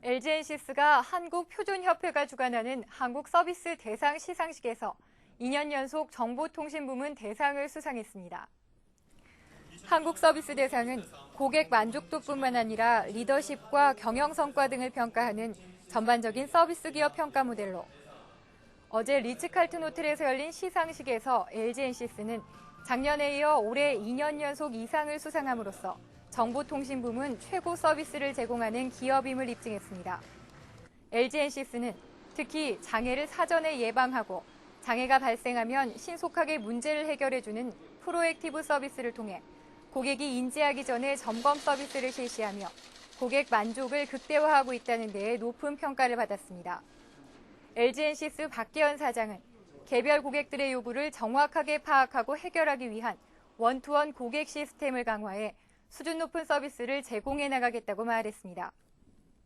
LG엔시스가 한국표준협회가 주관하는 한국서비스 대상 시상식에서 2년 연속 정보통신부문 대상을 수상했습니다. 한국서비스 대상은 고객 만족도뿐만 아니라 리더십과 경영 성과 등을 평가하는 전반적인 서비스 기업 평가 모델로 어제 리츠칼튼 호텔에서 열린 시상식에서 LG엔시스는 작년에 이어 올해 2년 연속 이상을 수상함으로써 정보통신부문 최고 서비스를 제공하는 기업임을 입증했습니다. LG엔시스는 특히 장애를 사전에 예방하고 장애가 발생하면 신속하게 문제를 해결해주는 프로액티브 서비스를 통해 고객이 인지하기 전에 점검 서비스를 실시하며 고객 만족을 극대화하고 있다는 데에 높은 평가를 받았습니다. LG엔시스 박계현 사장은 개별 고객들의 요구를 정확하게 파악하고 해결하기 위한 원투원 고객 시스템을 강화해 수준 높은 서비스를 제공해 나가겠다고 말했습니다.